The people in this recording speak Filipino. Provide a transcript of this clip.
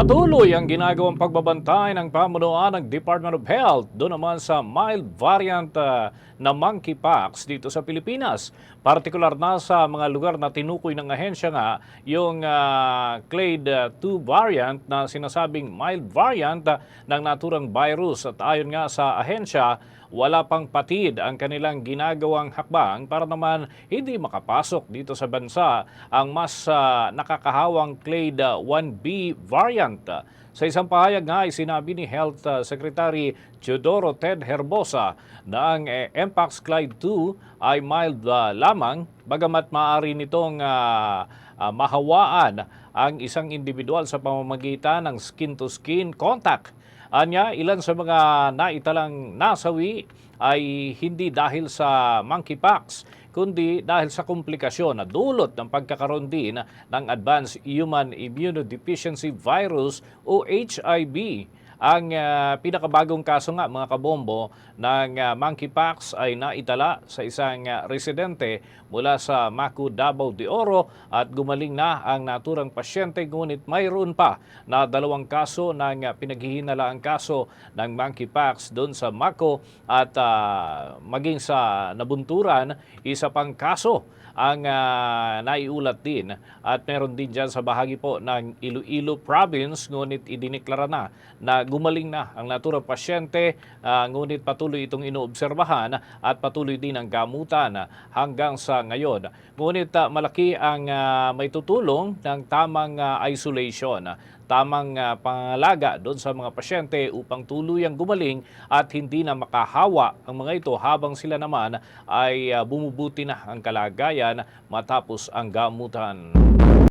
Patuloy ang ginagawang pagbabantay ng pamunuan ng Department of Health doon naman sa mild variant ah, na monkeypox dito sa Pilipinas. Partikular na sa mga lugar na tinukoy ng ahensya nga yung ah, clade 2 variant na sinasabing mild variant ah, ng naturang virus. At ayon nga sa ahensya, wala pang patid ang kanilang ginagawang hakbang para naman hindi makapasok dito sa bansa ang mas ah, nakakahawang clade ah, 1B variant. Sa isang pahayag nga ay sinabi ni Health ah, Secretary Teodoro Ted Herbosa na ang eh, Mpox Clade 2 ay mild ah, lamang bagamat maaari nitong ah, ah, mahawaan ang isang individual sa pamamagitan ng skin-to-skin contact. Anya, ilan sa mga naitalang nasawi ay hindi dahil sa monkeypox, kundi dahil sa komplikasyon na dulot ng pagkakaroon din ng Advanced Human Immunodeficiency Virus o HIV. Ang ah, pinakabagong kaso nga mga kabombo ng ah, monkeypox ay naitala sa isang ah, residente mula sa Macu, Davao de Oro at gumaling na ang naturang pasyente ngunit mayroon pa na dalawang kaso ng ah, pinaghihinalaang kaso ng monkeypox doon sa Maco at ah, maging sa nabunturan isa pang kaso ang ah, naiulat din. At meron din dyan sa bahagi po ng Iloilo Province ngunit idiniklara na na gumaling na ang naturang pasyente ah, ngunit patuloy itong inoobserbahan at patuloy din ang gamutan hanggang sa ngayon. Ngunit ah, malaki ang ah, may tutulong ng tamang ah, isolation tamang ah, pangalaga doon sa mga pasyente upang tuluyang gumaling at hindi na makahawa ang mga ito habang sila naman ay ah, bumubuti na ang kalagayan matapos ang gamutan.